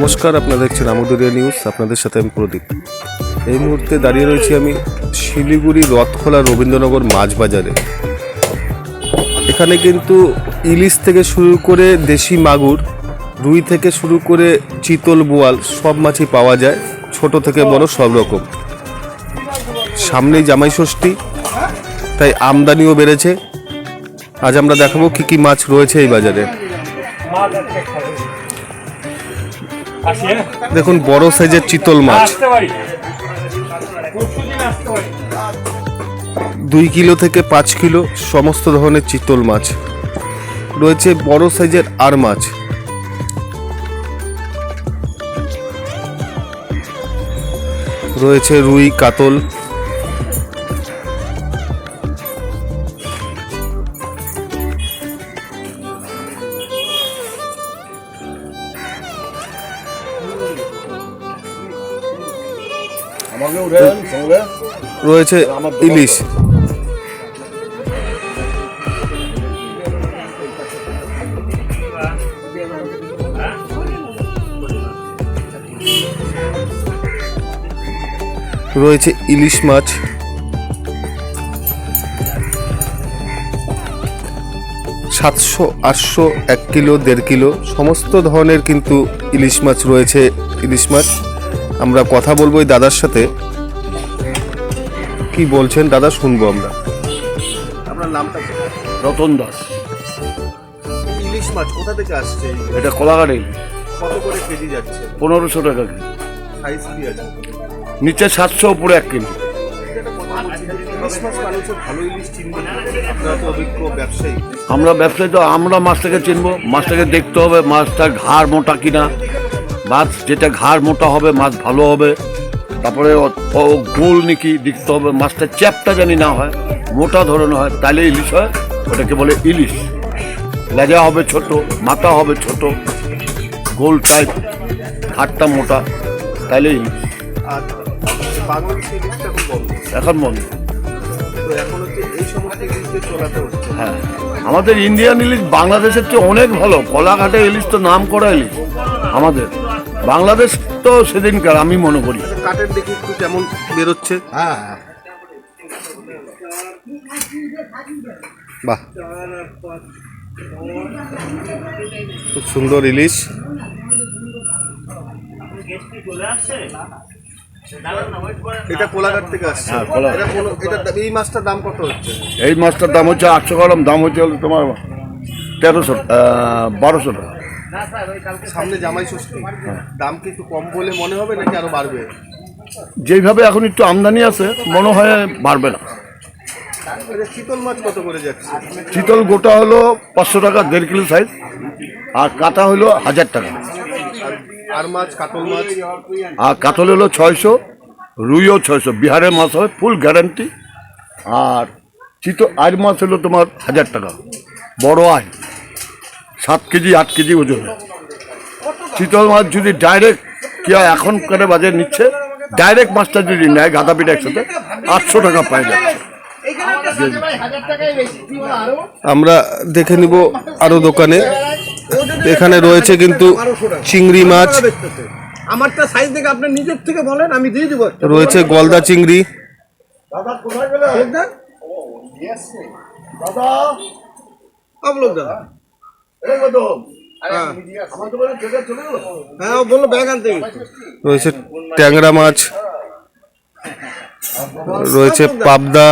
নমস্কার, আপনারা দেখছেন আমদুরিয়া নিউজ, আপনাদের সাথে আমি প্রদীপ। এই মুহূর্তে দাঁড়িয়ে রয়েছি আমি শিলিগুড়ি, রথখোলা, রবীন্দ্রনগর মাছ বাজারে এখানে কিন্তু ইলিশ থেকে শুরু করে দেশি মাগুর, রুই থেকে শুরু করে চিতল বোয়াল, সব মাছই পাওয়া যায়। ছোট থেকে বড় সব রকম। সামনেই জামাই ষষ্ঠী, তাই আমদানিও বেড়েছে। আজ আমরা দেখাবো কি কি মাছ রয়েছে এই বাজারে? দেখুন বড় সাইজের চিতল মাছ। দুই কিলো থেকে পাঁচ কিলো সমস্ত ধরনের চিতল মাছ। রয়েছে বড় সাইজের আর মাছ। রয়েছে রুই কাতল রয়েছে ইলিশ। রয়েছে ইলিশ মাছ। সাতশো আটশো এক কিলো দেড় কিলো সমস্ত ধরনের কিন্তু ইলিশ মাছ রয়েছে। ইলিশ মাছ আমরা কথা বলব এই দাদার সাথে। কি বলছেন? দাদা শুনব আমরা। আপনার নামটা রতন দাস। ইলিশ মাছ কোথা থেকে আসছে? এটা কলাঘাটে। কত করে কেজি যাচ্ছে? পনেরোশো টাকা কেজি। সাইজ কি আছে? নিচে সাতশো উপরে এক কেজি। ব্যবসায়ী। আমরা ব্যবসায়ী তো আমরা মাছটাকে চিনবো। মাছটাকে দেখতে হবে মাছটা ঘাড় মোটা কিনা। মাছ যেটা ঘাড় মোটা হবে, মাছ ভালো হবে। তারপরে গোল নাকি দেখতে হবে, মাছটা চ্যাপটা জানি না হয়, মোটা ধরনের হয় তাহলে ইলিশ হয়, ওটাকে বলে ইলিশ। লেজা হবে ছোট মাথা হবে ছোট, গোল টাইপ হাটটা মোটা তাহলে ইলিশ। এখন বন্ধ। হ্যাঁ আমাদের ইন্ডিয়ান ইলিশ বাংলাদেশের চেয়ে অনেক ভালো, কলাঘাটে ইলিশ তো নাম করা ইলিশ, আমাদের। বাংলাদেশ তো সেদিনকার আমি মনে করি। কাঠের দেখে একটু কেমন বেরোচ্ছে? হ্যাঁ বাহ। খুব সুন্দর ইলিশ। এটা কোলাঘাট থেকে আসছে। হ্যাঁ, এটা এই মাছটার দাম কত হচ্ছে? এই মাছটার দাম হচ্ছে আটশো গ্রাম দাম হচ্ছে তোমার তেরোশো বারোশো টাকা। সামনে জামাই ষষ্ঠী। দাম কি একটু কম বলে মনে হবে নাকি আরও বাড়বে? যেইভাবে এখন একটু আমদানি আছে মনে হয় বাড়বে না। চিতল মাছ কত করে যাচ্ছে? চিতল গোটা হলো পাঁচশো টাকা দেড় কিলো সাইজ আর কাটা হলো হাজার টাকা। আর মাছ কাতল মাছ? আর কাতল হলো ছয়শো রুইও ছয়শো। বিহারের মাছ হয় ফুল গ্যারান্টি আর চিতো আর মাছ হলো তোমার হাজার টাকা। বড় আয়। সাত কেজি আট কেজি ওজন। চিতল মাছ যদি ডাইরেক্ট কি হয় এখন করে বাজারে নিচ্ছে ডাইরেক্ট মাছটা যদি নেয় গাদা পিঠা একসাথে আটশো টাকা পাই যাচ্ছে। আমরা দেখে নিব আরও দোকানে। এখানে রয়েছে কিন্তু চিংড়ি মাছ। আমারটা সাইজ দেখে আপনি নিজের থেকে বলেন আমি দিয়ে দিব। রয়েছে গলদা চিংড়ি। দেখবেন রয়েছে ট্যাংরা মাছ রয়েছে পাবদা।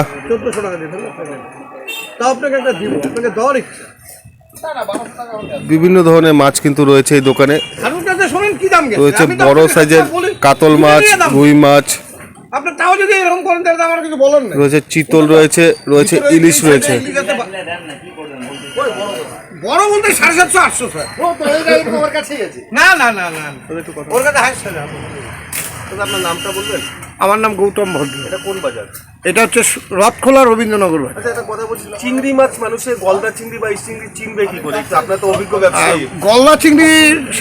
বিভিন্ন ধরনের মাছ কিন্তু রয়েছে এই দোকানে। খানুটাতে শোনেন কি দাম গেছে। রয়েছে বড় সাইজের কাতল মাছ রুই মাছ। আপনি তাও যদি এরকম করেন তাহলে তো আমার কিছু বলার নেই। রয়েছে চিতল রয়েছে রয়েছে। ইলিশ রয়েছে বড় বলতে সাড়ে সাতশো আটশো স্যার না না না না ওর কাছে হাইস্ট আপনার নামটা বলবেন? আমার নাম গৌতম ভদ্র। এটা কোন বাজার? এটা হচ্ছে রথখোলা রবীন্দ্রনগর বাজার। আচ্ছা একটা কথা চিংড়ি মাছ মানুষের গলদা চিংড়ি বা চিংড়ি চিনবে কি করে আপনার তো অভিজ্ঞ ব্যবসায়ী। গলদা চিংড়ি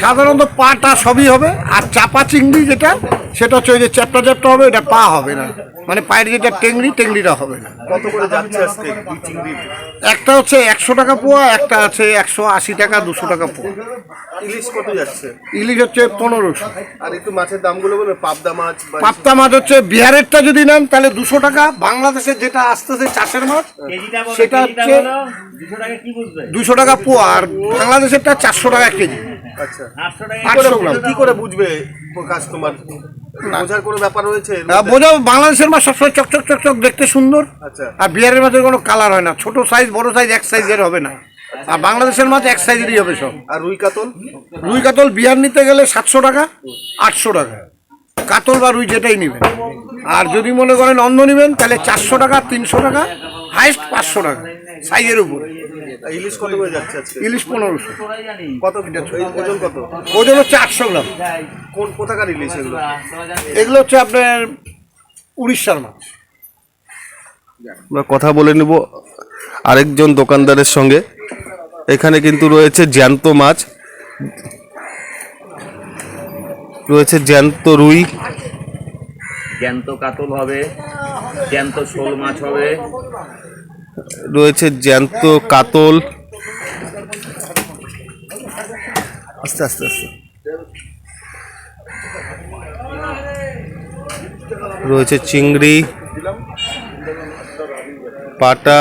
সাধারণত পাটা সবই হবে আর চাপা চিংড়ি যেটা সেটা হচ্ছে ওই যে চ্যাপটা চ্যাপটা হবে এটা পা হবে না। মানে পায়ের যেটা টেংরি টেংরিটা হবে না। কত করে যাচ্ছে আজকে এই চিংড়ি একটা হচ্ছে একশো টাকা পোয়া একটা আছে একশো আশি টাকা দুশো টাকা পোয়া। ইলিশ কত যাচ্ছে? ইলিশ হচ্ছে পনেরোশো। আর একটু মাছের দামগুলো বলবেন পাবদা মাছ বা পাপ্তা মাছ হচ্ছে বিহারেরটা যদি নেন তাহলে দুশো টাকা। বাংলাদেশের যেটা আসতেছে চাষের মাছ সেটা হচ্ছে- দুশো টাকা কি বুঝবে? দুশো টাকা পোয়া আর বাংলাদেশেরটা চারশো টাকা কেজি। আচ্ছা। আটশো গ্রাম। কি করে বুঝবে? কাস্টমার বোঝার কোনো ব্যাপার রয়েছে? বোঝাও বাংলাদেশের মাছ সবসময় চকচক চকচক দেখতে সুন্দর আচ্ছা। আর বিহারের মাছের কোনো কালার হয় না। ছোট সাইজ বড় সাইজ এক সাইজের হবে না। আর বাংলাদেশের মাছ এক সাইজেরই হবে সব। আর রুই কাতল? রুই কাতল বিহার নিতে গেলে সাতশো টাকা আটশো টাকা। কাতল বা রুই যেটাই নেবেন। আর যদি মনে করেন অন্য নেবেন তাহলে চারশো টাকা তিনশো টাকা হাইস্ট পাঁচশো টাকা। সাইজের উপর। ইলিশ কত করে যাচ্ছে আজকে? ইলিশ পনেরোশো। কত ওজন কত? ওজন হচ্ছে আটশো গ্রাম। কোন কোথাকার ইলিশ এগুলো? এগুলো হচ্ছে আপনার উড়িষ্যার মাছ আমরা কথা বলে নেব আরেকজন দোকানদারের সঙ্গে। এখানে কিন্তু রয়েছে জ্যান্ত মাছ। রয়েছে জ্যান্ত রুই। জ্যান্ত কাতল হবে, জ্যান্ত শোল মাছ হবে। রয়েছে জ্যান্ত কাতল। আস্তে আস্তে আস্তে। রয়েছে চিংড়ি, পাটা,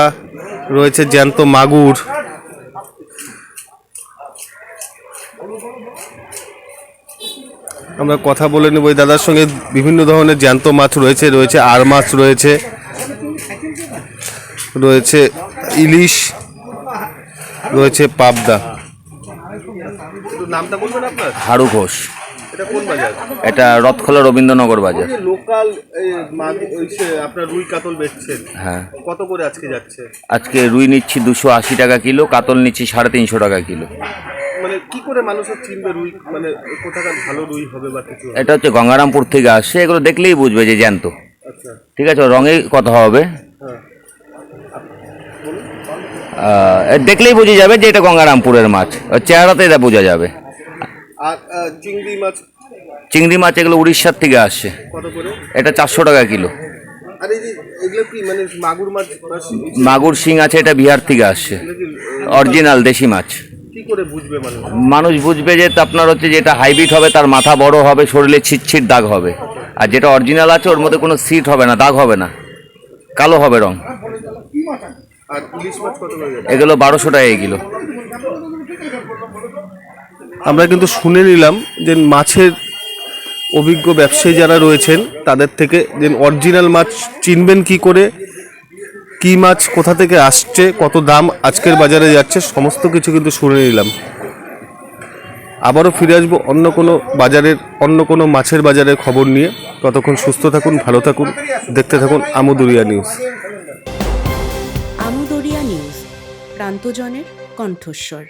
রয়েছে জ্যান্ত মাগুর। আমরা কথা বলে নেব। ওই দাদার সঙ্গে বিভিন্ন ধরনের জ্যান্ত মাছ রয়েছে রয়েছে আর মাছ রয়েছে রয়েছে ইলিশ রয়েছে পাবদা। নামটা বলবেন আপনার? হাড়ু ঘোষ। এটা কোন এটা রথখোলা রবীন্দ্রনগর বাজার। লোকাল আপনার রুই কাতল বেচছেন। হ্যাঁ। কত করে আজকে যাচ্ছে? আজকে রুই নিচ্ছি দুশো আশি টাকা কিলো কাতল নিচ্ছি সাড়ে তিনশো টাকা কিলো। মানে কি করে মানুষের চিনবে রুই মানে কোথাকার ভালো রুই হবে বা কিছু এটা হচ্ছে গঙ্গারামপুর থেকে আসছে এগুলো দেখলেই বুঝবে যে জ্যান্ত। আচ্ছা। ঠিক আছে রঙে কথা হবে। হ্যাঁ। দেখলেই বুঝে যাবে যে এটা গঙ্গারামপুরের মাছ। চেহারাতে এটা বোঝা যাবে। আর চিংড়ি মাছ চিংড়ি মাছ এগুলো উড়িষ্যার থেকে আসছে। এটা চারশো টাকা কিলো। মানে মাগুর শি- আছে এটা বিহার থেকে আসছে। অরিজিনাল দেশি মাছ। করে বুঝবে মানুষ? মানুষ বুঝবে যে তা আপনার হচ্ছে যেটা হাইব্রিড হবে তার মাথা বড় হবে শরীরে ছিটছিট দাগ হবে। আর যেটা অরিজিনাল আছে ওর মধ্যে কোনো সিট হবে না দাগ হবে না। কালো হবে রং? এগুলো বারোশো টাকা কিলো। আমরা কিন্তু শুনে নিলাম যে মাছের অভিজ্ঞ ব্যবসায়ী যারা রয়েছেন তাদের থেকে যে অরিজিনাল মাছ চিনবেন কি করে কি মাছ কোথা থেকে আসছে, কত দাম, আজকের বাজারে যাচ্ছে, সমস্ত কিছু কিন্তু শুনে নিলাম। আবারও ফিরে আসব অন্য কোনো বাজারের, অন্য কোনো মাছের বাজারের খবর নিয়ে। ততক্ষণ সুস্থ থাকুন, ভালো থাকুন, দেখতে থাকুন আমুদুরিয়া নিউজ। আমুদরিয়া নিউজ, প্রান্তজনের কণ্ঠস্বর।